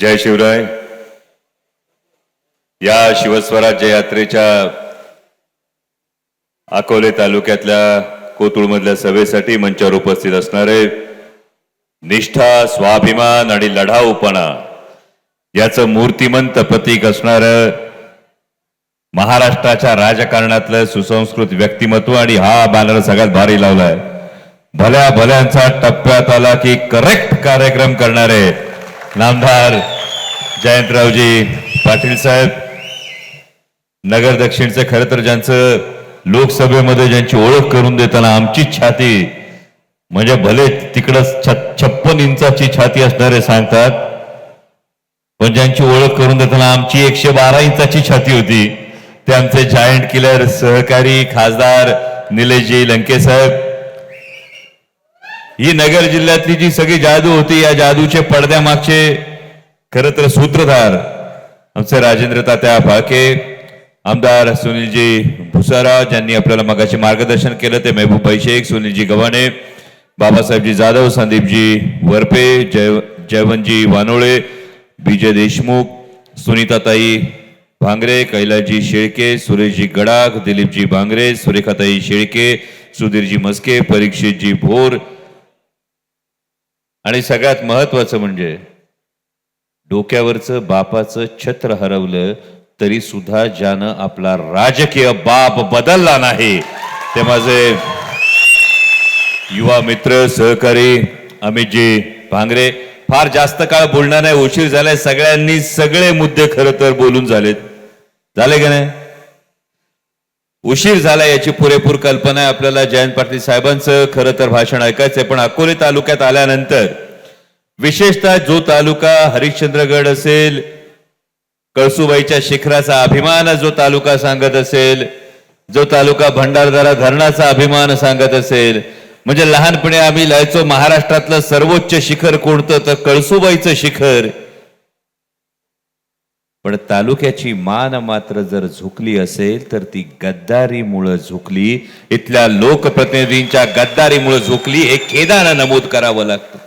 जय शिवराय. या शिवस्वराज्य यात्रेच्या अकोले तालुक्यातल्या कोतुळमधल्या सभेसाठी मंचावर उपस्थित असणारे निष्ठा स्वाभिमान आणि लढाऊपणा याचं मूर्तिमंत प्रतीक असणार महाराष्ट्राच्या राजकारणातलं सुसंस्कृत व्यक्तिमत्व आणि हा बॅनर सगळ्यात भारी लावलाय. भल्या भल्यांचा टप्प्यात आला की करेक्ट कार्यक्रम करणारे नामदार जयंतरावजी पाटील साहेब नगर दक्षिणचं खरं तर ज्यांचं लोकसभेमध्ये ज्यांची ओळख करून देताना आमची छाती म्हणजे भले तिकडं छ- छप्पन इंचाची छाती असणारे सांगतात पण ज्यांची ओळख करून देताना आमची एकशे बारा इंचाची छाती होती. ते आमचे जायंट किलर सहकारी खासदार निलेशजी लंके साहेब ही नगर जिल्ह्यातली जी सगळी जादू होती या जादूचे पडद्यामागचे खर तर सूत्रधार आमचे राजेंद्र तात्या फाळके आमदार सुनीलजी भुसारा ज्यांनी आपल्याला मगाशी मार्गदर्शन केलं ते महबूबाई शेख सुनीलजी गव्हाणे बाबासाहेबजी जाधव संदीपजी वरपे जय जयवंतजी वानोळे विजय देशमुख सुनीताताई भांगरे कैलासजी शेळके सुरेशजी गडाख दिलीपजी भांगरे सुरेखाताई शेळके सुधीरजी मस्के परीक्षितजी भोर आणि सगळ्यात महत्वाचं म्हणजे डोक्यावरचं बापाचं छत्र हरवलं तरी सुद्धा ज्यानं आपला राजकीय बाप बदलला नाही. ते माझे युवा मित्र सहकारी अमितजी भांगरे फार जास्त काळ बोलणार नाही उशीर झालाय सगळ्यांनी सगळे मुद्दे खरं तर बोलून झालेत. झाले का नाही? उशीर झाला याची पुरेपूर कल्पना आहे आपल्याला जयंत पाटील साहेबांचं. खरं तर भाषण ऐकायचंय पण अकोले तालुक्यात आल्यानंतर विशेषतः जो तालुका हरिश्चंद्रगड असेल कळसुबाईच्या शिखराचा अभिमान जो तालुका सांगत असेल जो तालुका भंडारदरा धरणाचा अभिमान सांगत असेल म्हणजे लहानपणी आम्ही लिहायचो महाराष्ट्रातलं सर्वोच्च शिखर कोणतं? तर कळसुबाईचं शिखर. पण तालुक्याची मान मात्र जर झुकली असेल तर ती गद्दारीमुळं झुकली. इथल्या लोकप्रतिनिधींच्या गद्दारीमुळं झुकली. हे खेदानं नमूद करावं लागतं.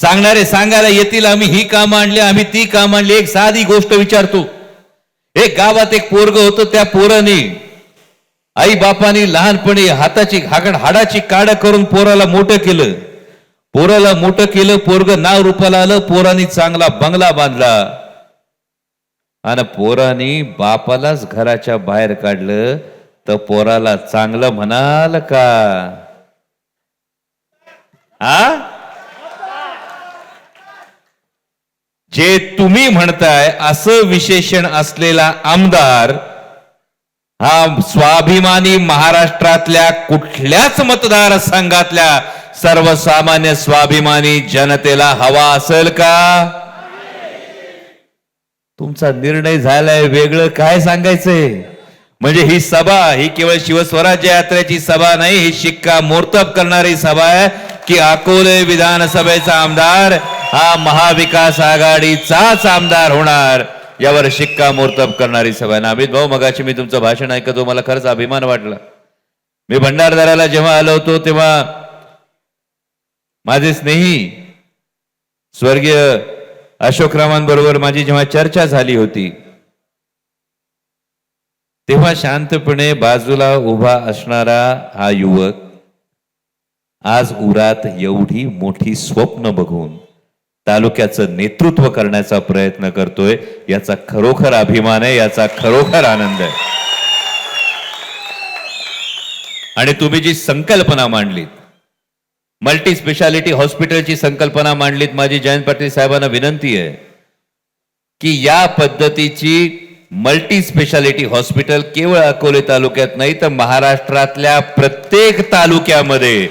सांगणारे सांगायला येतील आम्ही ही काम आणली आम्ही ती काम आणली. एक साधी गोष्ट विचारतो. एक गावात एक पोरग होतं त्या पोराने आई बापाने लहानपणी हाताची हागड हाडाची काड करून पोराला मोठं केलं. पोराला मोठं केलं पोरग नाव रूपाला आलं पोराने चांगला बंगला बांधला. आणि पोरानी बापालाच घराच्या बाहेर काढलं तर पोराला चांगलं म्हणाल का? आ? जे तुम्ही म्हणताय असं विशेषण असलेला आमदार हा स्वाभिमानी महाराष्ट्रातल्या कुठल्याच मतदारसंघातल्या सर्वसामान्य स्वाभिमानी जनतेला हवा असेल का? तुमचा निर्णय झालाय वेगळं काय सांगायचंय? म्हणजे ही सभा ही केवळ शिवस्वराज्य यात्रेची सभा नाही ही शिक्का मोर्तब करणारी सभा आहे की अकोले विधानसभेचा आमदार हा महाविकास आघाडीचाच आमदार होणार. यावर शिक्का मोर्तब करणारी सभा आहे. अमित भाऊ मगाशी मी तुमचं भाषण ऐकतो मला खरंच अभिमान वाटला. मी भंडारदाराला जेव्हा आलो होतो तेव्हा माझे स्नेही स्वर्गीय अशोकरावांबरोबर माझी जेव्हा चर्चा झाली होती तेव्हा शांतपणे बाजूला उभा असणारा हा युवक आज उरात एवढी मोठी स्वप्न बघून तालुक्याचं नेतृत्व करण्याचा प्रयत्न करतोय याचा खरोखर अभिमान आहे याचा खरोखर आनंद आहे. आणि तुम्ही जी संकल्पना मांडलीत मल्टी स्पेशालिटी हॉस्पिटलची संकल्पना मांडलीत माझी जयंत पाटील साहेबांना विनंती आहे की या पद्धतीची मल्टी स्पेशालिटी हॉस्पिटल केवळ अकोले तालुक्यात नाही तर महाराष्ट्रातल्या प्रत्येक तालुक्यामध्ये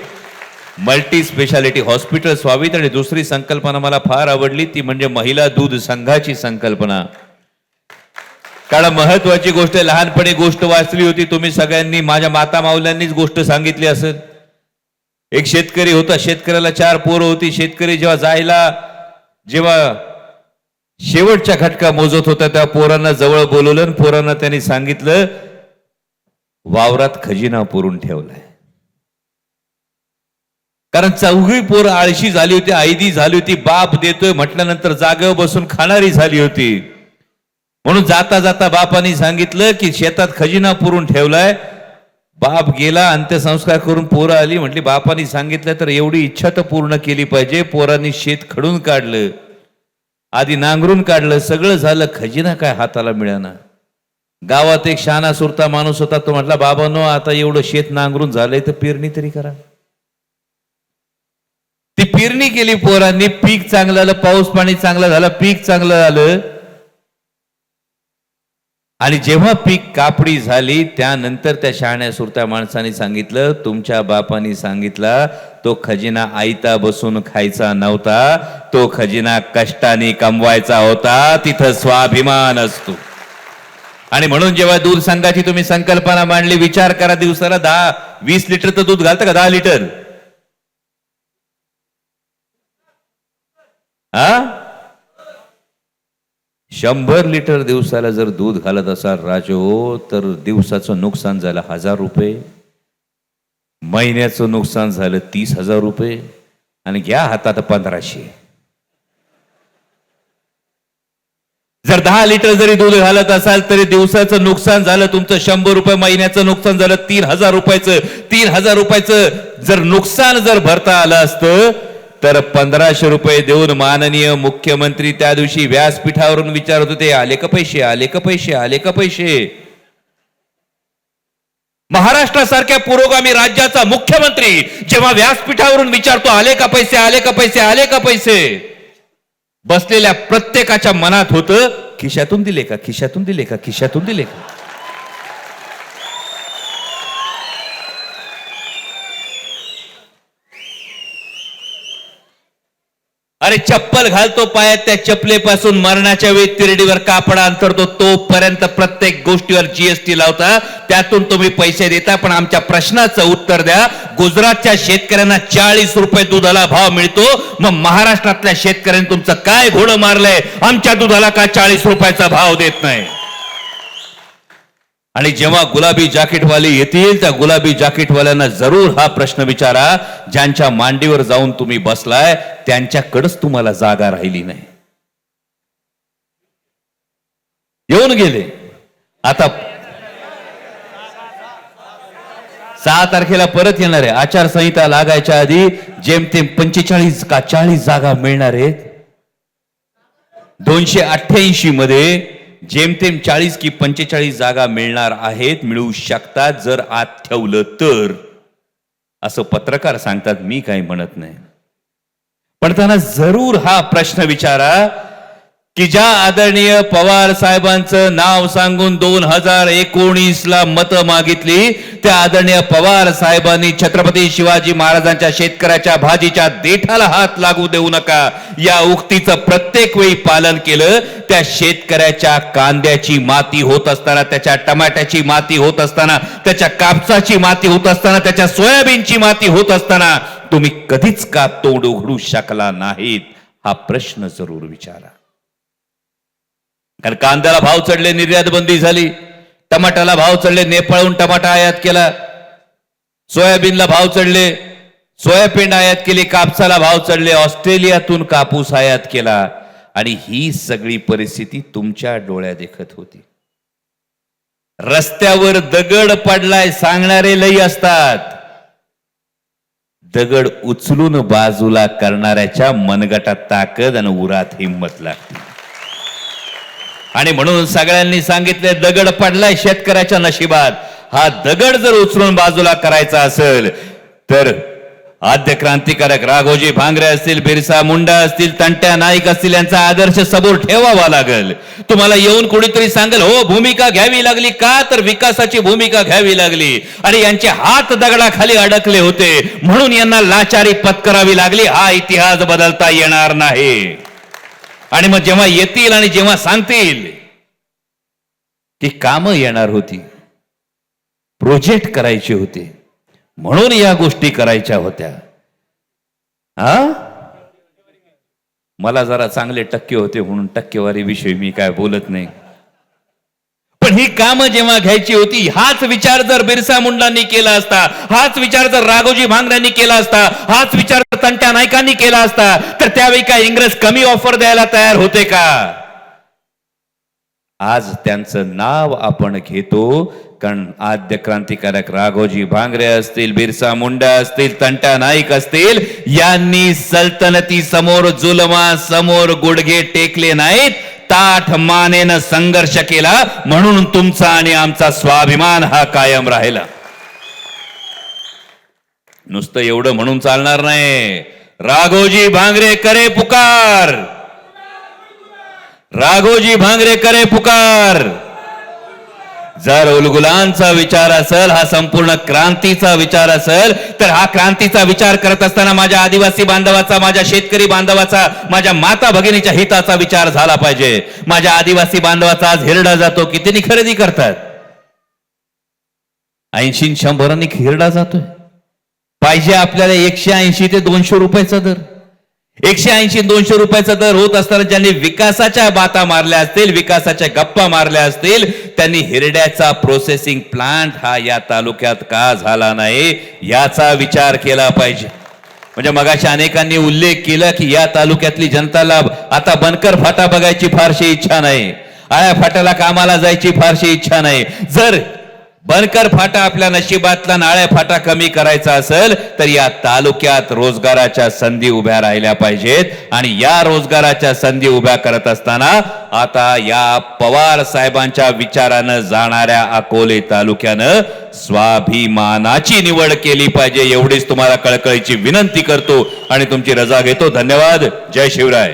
मल्टी स्पेशालिटी हॉस्पिटल व्हावीत. आणि दुसरी संकल्पना मला फार आवडली ती म्हणजे महिला दूध संघाची संकल्पना. कारण महत्वाची गोष्ट लहानपणी गोष्ट वाचली होती तुम्ही सगळ्यांनी माझ्या माता माऊल्यांनीच गोष्ट सांगितली असेल. एक शेतकरी होता शेतकऱ्याला चार पोरं होती. शेतकरी जेव्हा जायला जेव्हा शेवटच्या खटका मोजत होता त्या पोरांना जवळ बोलवलं आणि पोरांना त्यांनी सांगितलं वावरात खजिना पुरून ठेवलाय. कारण चौघी पोर आळशी झाली होती आयदी झाली होती बाप देतोय म्हटल्यानंतर जागेवर बसून खाणारी झाली होती. म्हणून जाता जाता बापानी सांगितलं की शेतात खजिना पुरून ठेवलाय बाप गेला अंत्यसंस्कार करून पोरं आली म्हटली बापानी सांगितलं तर एवढी इच्छा तर पूर्ण केली पाहिजे. पोरांनी शेत खडून काढलं आधी नांगरून काढलं सगळं झालं खजिना काय हाताला मिळाना. गावात एक शहाणा सुरता माणूस होता तो म्हटला बाबांनो आता एवढं शेत नांगरून झालंय तर पेरणी तरी करा. ती पेरणी केली पोरांनी पीक चांगलं आलं पाऊस पाणी चांगलं झालं पीक चांगलं झालं आणि जेव्हा पीक कापडी झाली त्यानंतर त्या शहाण्या सुरत्या माणसाने सांगितलं तुमच्या बापाने सांगितला तो खजिना आयता बसून खायचा नव्हता तो खजिना कष्टाने कमवायचा होता तिथं स्वाभिमान असतो. आणि म्हणून जेव्हा दूध संघाची तुम्ही संकल्पना मांडली विचार करा दिवसाला दहा वीस लिटर तर दूध घालतं का? दहा लिटर? हा शंभर लिटर दिवसाला जर दूध घालत असाल राजो तर दिवसाचं नुकसान झालं हजार रुपये. महिन्याचं नुकसान झालं तीस हजार रुपये. आणि घ्या हातात पंधराशे. जर दहा लिटर जरी दूध घालत असाल तरी दिवसाचं नुकसान झालं तुमचं शंभर रुपये महिन्याचं नुकसान झालं तीन हजार रुपयाचं. तीन हजार रुपयाचं जर नुकसान जर भरता आलं असतं तर पंधराशे रुपये देऊन माननीय मुख्यमंत्री त्या दिवशी व्यासपीठावरून विचारत होते आले का पैसे? आले का पैसे? आले का पैसे? महाराष्ट्रासारख्या पुरोगामी राज्याचा मुख्यमंत्री जेव्हा व्यासपीठावरून विचारतो आले का पैसे? आले का पैसे? आले का पैसे? बसलेल्या प्रत्येकाच्या मनात होतं खिशातून दिले का? खिशातून दिले का? खिशातून दिले का? अरे चप्पल घालतो पायात त्या चपलेपासून मरणाच्या वेळी तिरडीवर कापड अंतरतो तोपर्यंत प्रत्येक गोष्टीवर जीएसटी लावता त्यातून तुम्ही पैसे देता पण आमच्या प्रश्नाचं उत्तर द्या. गुजरातच्या शेतकऱ्यांना चाळीस रुपये दुधाला भाव मिळतो मग महाराष्ट्रातल्या शेतकऱ्यांनी तुमचं काय घोडं मारलंय? आमच्या दुधाला का चाळीस रुपयाचा भाव देत नाही? आणि जेव्हा गुलाबी जाकीटवाले येतील त्या गुलाबी जॅकेटवाल्यांना जरूर हा प्रश्न विचारा ज्यांच्या मांडीवर जाऊन तुम्ही बसलाय त्यांच्याकडेच तुम्हाला जागा राहिली नाही. येऊन गेले. आता सहा तारखेला परत येणार आहे. आचारसंहिता लागायच्या आधी जेमतेम पंचेचाळीस का चाळीस जागा मिळणार आहेत. दोनशे अठ्ठ्याऐंशी मध्ये जेमतेम चाळीस की पंचेचाळीस जागा मिळणार आहेत मिळू शकतात जर आत ठेवलं तर. असं पत्रकार सांगतात मी काही म्हणत नाही. पण त्यांना जरूर हा प्रश्न विचारा की ज्या आदरणीय पवार साहेबांचं नाव सांगून दोन हजार एकोणीस ला मत मागितली त्या आदरणीय पवार साहेबांनी छत्रपती शिवाजी महाराजांच्या शेतकऱ्याच्या भाजीच्या देठाला हात लागू देऊ नका. या उक्तीचं प्रत्येक वेळी पालन केलं त्या शेतकऱ्याच्या कांद्याची माती होत असताना त्याच्या टमाट्याची माती होत असताना त्याच्या कापसाची माती होत असताना त्याच्या सोयाबीनची माती होत असताना तुम्ही कधीच का तोंड उघडू शकला नाहीत? हा प्रश्न जरूर विचारा. कारण कांद्याला भाव चढले निर्यात बंदी झाली. टमाट्याला भाव चढले नेपाळहून टमाटा आयात केला. सोयाबीनला भाव चढले सोयाबीन आयात केली कापसाला भाव चढले ऑस्ट्रेलियातून कापूस आयात केला. आणि ही सगळी परिस्थिती तुमच्या डोळ्या देखत होती. रस्त्यावर दगड पडलाय सांगणारे लई असतात. दगड उचलून बाजूला करणाऱ्याच्या मनगटात ताकद आणि उरात हिंमत लागते. आणि म्हणून सगळ्यांनी सांगितले दगड पडलाय शेतकऱ्याच्या नशिबात. हा दगड जर उचलून बाजूला करायचा असेल तर आद्य क्रांतिकारक राघोजी भांगरे असतील बिरसा मुंडा असतील तंट्या नाईक असतील यांचा आदर्श समोर ठेवावा लागेल. तुम्हाला येऊन कोणीतरी सांगेल हो भूमिका घ्यावी लागली का? तर विकासाची भूमिका घ्यावी लागली. आणि यांचे हात दगडाखाली अडकले होते. म्हणून यांना लाचारी पत्करावी लागली. हा इतिहास बदलता येणार नाही. आणि मग जेव्हा येतील आणि जेव्हा सांगतील की कामं येणार होती प्रोजेक्ट करायचे होते म्हणून या गोष्टी करायच्या होत्या. हा मला जरा चांगले टक्के होते म्हणून टक्केवारी विषयी मी काय बोलत नाही. ही कामं जेव्हा घ्यायची होती हाच विचार जर बिरसा मुंडांनी केला असता हाच विचार जर राघोजी भांगऱ्यांनी केला असता हाच विचार जर तंट्या नायकांनी केला असता तर त्यावेळी काय इंग्रज कमी ऑफर द्यायला तयार होते का? आज त्यांचं नाव आपण घेतो कारण आद्य क्रांतिकारक राघोजी भांगरे असतील बिरसा मुंडा असतील तंटा नाईक असतील यांनी सल्तनती समोर जुलमा समोर गुडघे टेकले नाहीत. ताठ मानेनं संघर्ष केला म्हणून तुमचा आणि आमचा स्वाभिमान हा कायम राहिला. नुसतं एवढं म्हणून चालणार नाही. राघोजी भांगरे करे पुकार! राघोजी भांगरे करे पुकार! जर उलगुलांचा विचार असेल हा संपूर्ण क्रांतीचा विचार असेल तर हा क्रांतीचा विचार करत असताना माझ्या आदिवासी बांधवाचा माझ्या शेतकरी बांधवाचा माझ्या माता भगिनीच्या हिताचा विचार झाला पाहिजे. माझ्या आदिवासी बांधवाचा आज हिरडा जातो कितीनी खरेदी करतात. ऐंशी शंभरांनी हिरडा जातोय. पाहिजे आपल्याला एकशे ऐंशी ते दोनशे रुपयाचा दर. एकशे ऐंशी दोनशे रुपयाचा दर होत असताना ज्यांनी विकासाच्या बाता मारल्या असतील विकासाच्या गप्पा मारल्या असतील त्यांनी हिरड्याचा प्रोसेसिंग प्लांट हा या तालुक्यात का झाला नाही याचा विचार केला पाहिजे. म्हणजे मगाशी अनेकांनी उल्लेख केला की या तालुक्यातली जनताला आता बनकर फाटा बघायची फारशी इच्छा नाही. आळ्या फाट्याला कामाला जायची फारशी इच्छा नाही. जर बनकर फाटा आपल्या नशिबातला नाळ्या फाटा कमी करायचा असेल तर या तालुक्यात रोजगाराच्या संधी उभ्या राहिल्या पाहिजेत. आणि या रोजगाराच्या संधी उभ्या करत असताना आता या पवार साहेबांच्या विचारानं जाणाऱ्या अकोले तालुक्यानं स्वाभिमानाची निवड केली पाहिजे एवढीच तुम्हाला कळकळीची विनंती करतो आणि तुमची रजा घेतो. धन्यवाद. जय शिवराय.